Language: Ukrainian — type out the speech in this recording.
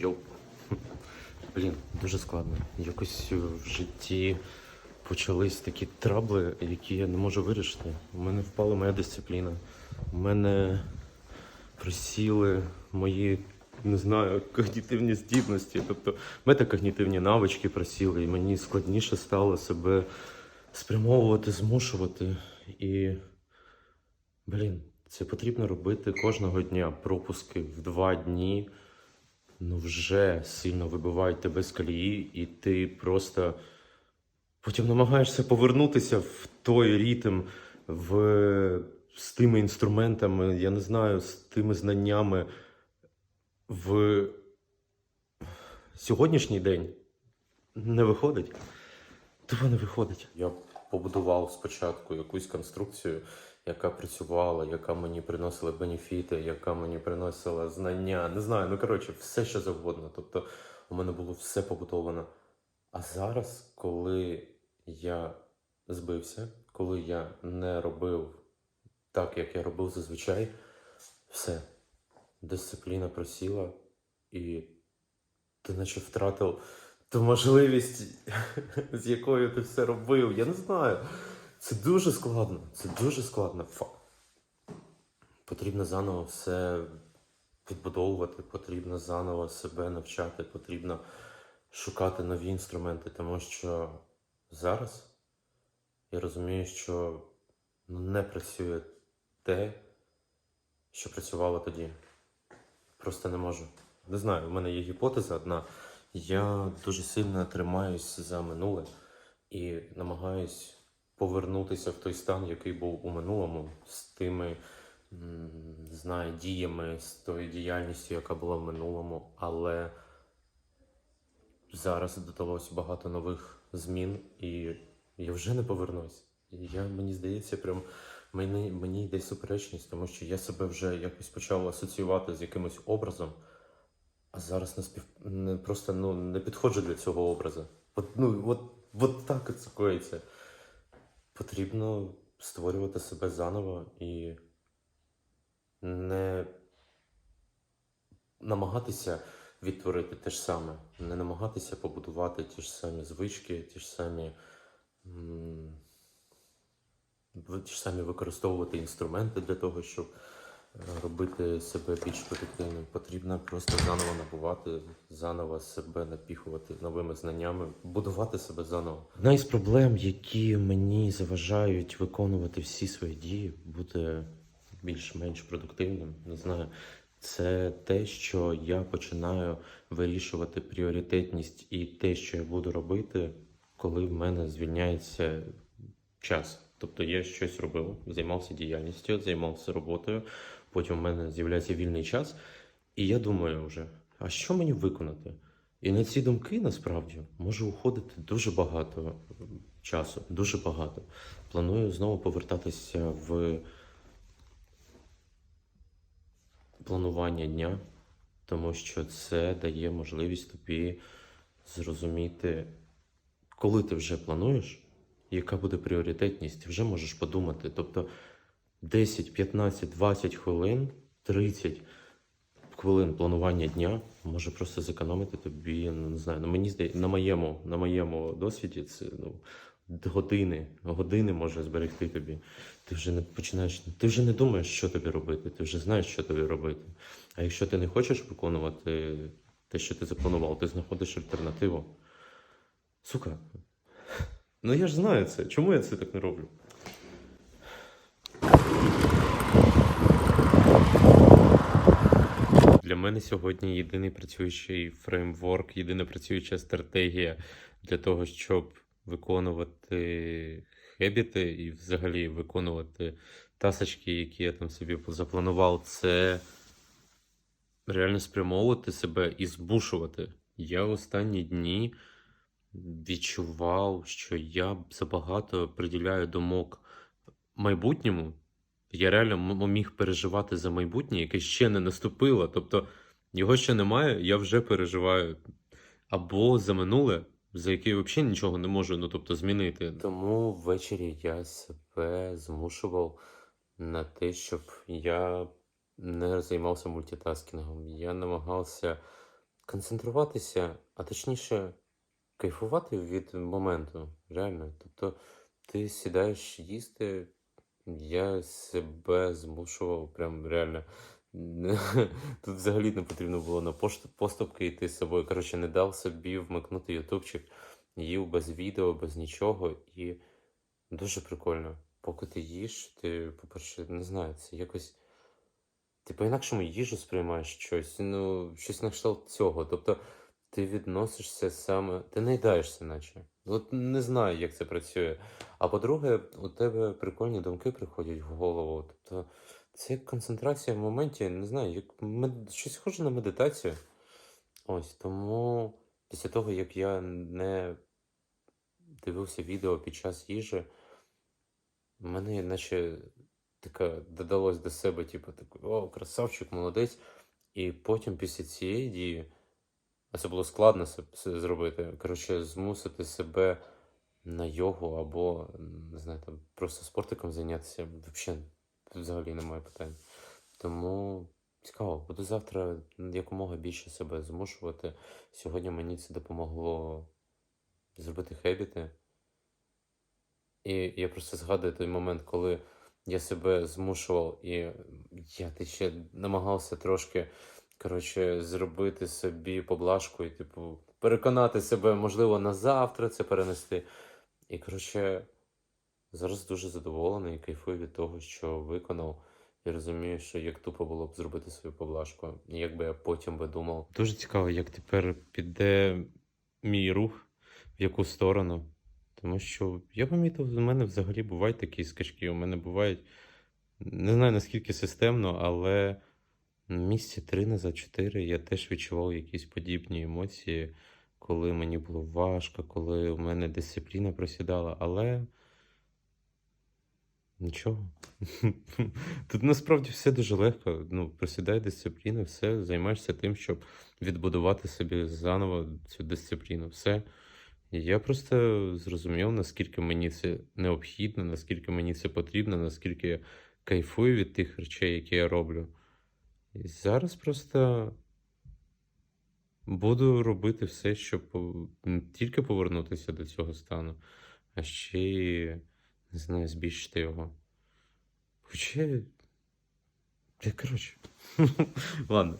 Йоу. Блін, дуже складно. Якось в житті почались такі трабли, які я не можу вирішити. У мене впала моя дисципліна. У мене просіли мої, не знаю, когнітивні здібності. Тобто метакогнітивні навички просіли, і мені складніше стало себе спрямовувати, змушувати. І, блін, це потрібно робити кожного дня. Пропуски в два дні ну вже сильно вибивають тебе з колії, і ти просто потім намагаєшся повернутися в той ритм, в... з тими інструментами, я не знаю, з тими знаннями в сьогоднішній день не виходить. Тупо не виходить. Я побудував спочатку якусь конструкцію, яка працювала, яка мені приносила бенефіти, яка мені приносила знання. Не знаю, ну коротше, все що завгодно. Тобто у мене було все побудовано. А зараз, коли я збився, коли я не робив так, як я робив зазвичай, все, дисципліна просіла, і ти наче втратив ту можливість, з якою ти все робив. Я не знаю. Це дуже складно. Це дуже складно. Потрібно заново все відбудовувати, потрібно заново себе навчати, потрібно шукати нові інструменти, тому що зараз я розумію, що ну, не працює те, що працювало тоді. Просто не можу. Не знаю, у мене є гіпотеза одна. Я дуже сильно тримаюсь за минуле і намагаюсь повернутися в той стан, який був у минулому, з тими не діями, з тою діяльністю, яка була в минулому, але зараз додалось багато нових змін, і я вже не повернусь. Я, мені здається, прям мені, мені йде суперечність, тому що я себе вже якось почав асоціювати з якимось образом, а зараз не, спів... не просто ну, не підходжу для цього образу. От, ну, от, от так це коїться. Потрібно створювати себе заново і не намагатися відтворити те ж саме, не намагатися побудувати ті ж самі звички, ті ж самі, ті ж самі використовувати інструменти для того, щоб робити себе більш продуктивним. Потрібно просто заново набувати, заново себе напіхувати новими знаннями, будувати себе заново. Одна із проблем, які мені заважають виконувати всі свої дії, бути більш-менш продуктивним, не знаю. Це те, що я починаю вирішувати пріоритетність і те, що я буду робити, коли в мене звільняється час. Тобто я щось робив, займався діяльністю, займався роботою, потім в мене з'являється вільний час, і я думаю вже, а що мені виконати? І на ці думки насправді може уходити дуже багато часу, дуже багато. Планую знову повертатися в планування дня, тому що це дає можливість тобі зрозуміти, коли ти вже плануєш, яка буде пріоритетність, ти вже можеш подумати. Тобто 10, 15, 20 хвилин, 30 хвилин планування дня може просто зекономити тобі, не знаю, ну мені здається, на моєму, на моєму досвіді це ну, години, години може зберегти тобі. Ти вже не починаєш, ти вже не думаєш, що тобі робити, ти вже знаєш, що тобі робити. А якщо ти не хочеш виконувати те, що ти запланував, ти знаходиш альтернативу. Сука. Ну я ж знаю це. Чому я це так не роблю? Для мене сьогодні єдиний працюючий фреймворк, єдина працююча стратегія для того, щоб виконувати хебіти і взагалі виконувати тасочки, які я там собі запланував, це реально спрямовувати себе і збушувати. Я останні дні відчував, що я забагато приділяю думок майбутньому. Я реально міг переживати за майбутнє, яке ще не наступило. Тобто його ще немає, я вже переживаю. Або за минуле, за яке я взагалі нічого не можу ну, тобто, змінити. Тому ввечері я себе змушував на те, щоб я не займався мультитаскінгом. Я намагався концентруватися, а точніше, кайфувати від моменту, реально. Тобто, ти сідаєш їсти, я себе змушував, прям реально. Тут взагалі не потрібно було на поступки йти з собою. Коротше, не дав собі вмикнути ютубчик, їв без відео, без нічого. І дуже прикольно. Поки ти їш, ти, по-перше, не знаю, це якось. Ти по-інакшому їжу сприймаєш щось, ну, щось на кшталт цього. Тобто ти відносишся саме. Ти наїдаєшся, наче. От не знаю, як це працює. А по-друге, у тебе прикольні думки приходять в голову. Тобто це як концентрація в моменті, не знаю, як мед... щось схоже на медитацію. Ось тому після того, як я не дивився відео під час їжі, мене наче така додалось до себе, типу, такий, о, красавчик, молодець. І потім після цієї дії, а це було складно се- зробити, коротше, змусити себе на йогу або, не знаю, там, просто спортиком зайнятися, взагалі, взагалі немає питань. Тому цікаво, буду завтра якомога більше себе змушувати. Сьогодні мені це допомогло зробити хебіти. І я просто згадую той момент, коли я себе змушував, і я ти ще намагався трошки, коротше, зробити собі поблажку і, типу, переконати себе, можливо, на завтра це перенести. І, коротше, зараз дуже задоволений і кайфую від того, що виконав. І розумію, що як тупо було б зробити свою поблажку, і як би я потім би думав. Дуже цікаво, як тепер піде мій рух, в яку сторону. Тому що я помітив, у мене взагалі бувають такі скачки. У мене бувають, не знаю наскільки системно, але місяці три назад, чотири я теж відчував якісь подібні емоції, коли мені було важко, коли у мене дисципліна просідала, але нічого. Тут насправді все дуже легко. Ну, просідає дисципліна, все, займаєшся тим, щоб відбудувати собі заново цю дисципліну. Все. Я просто зрозумів, наскільки мені це необхідно, наскільки мені це потрібно, наскільки я кайфую від тих речей, які я роблю. І зараз просто буду робити все, щоб не тільки повернутися до цього стану, а ще й, не знаю, збільшити його. Хоча. Коротше. Ладно.